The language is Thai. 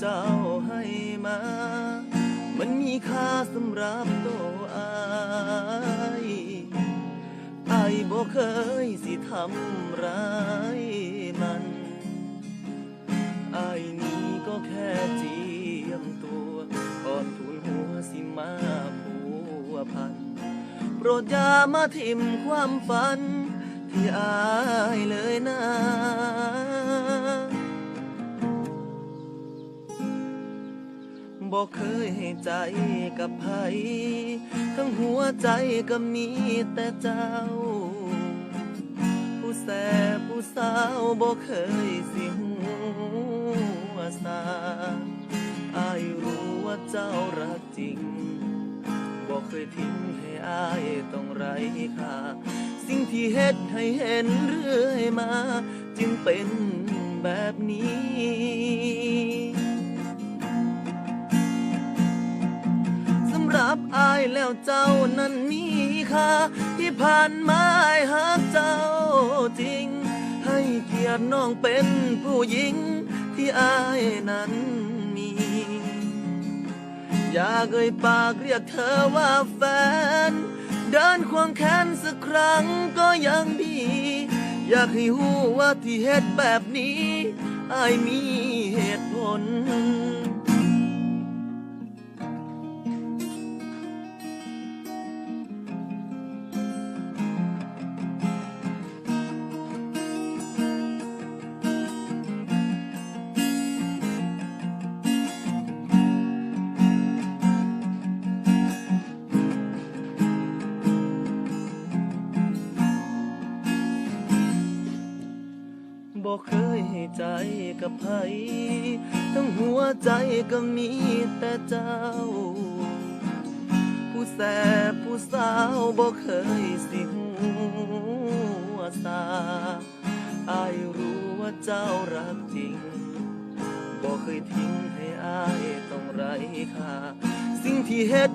เจ้าให้มา มันมีค่าสำหรับตัวอายอายบ่เคยสิทำร้ายมันอายนี้ก็แค่เจียมตัว ก่อนทุนหัวสิมาผัวพัน โปรดอย่ามาทิมความฝัน ที่อายเลยนะ บอกเคยให้ใจกับไผทั้งหัวใจก็มีแต่เจ้า ผู้แสบผู้สาวบอกเคยสิหัวสาอายรู้ว่าเจ้ารักจริงบอกเคยทิ้งให้อายต้องไร้ค่าสิ่งที่เฮ็ดให้เห็นเรื่อยมา จึงเป็นแบบนี้ รับอายแล้วเจ้านั้นมีค่าที่ผ่านมาอายหักเจ้าจริง ให้เกียรติน้องเป็นผู้หญิงที่อายนั้นมี อยากเอ่ยปากเรียกเธอว่าแฟน เดินควงแขนสักครั้งก็ยังดี อยากให้หูว่าที่เหตุแบบนี้อายมีเหตุผล บอกเคยให้ใจกับไผทั้งหัวใจก็มีแต่เจ้า ผู้แสบผู้สาวบอกเคยสิหัวสาอายรู้ว่าเจ้ารักจริงบอกเคยทิ้งให้อายต้องไร้ค่าสิ่งที่เฮ็ด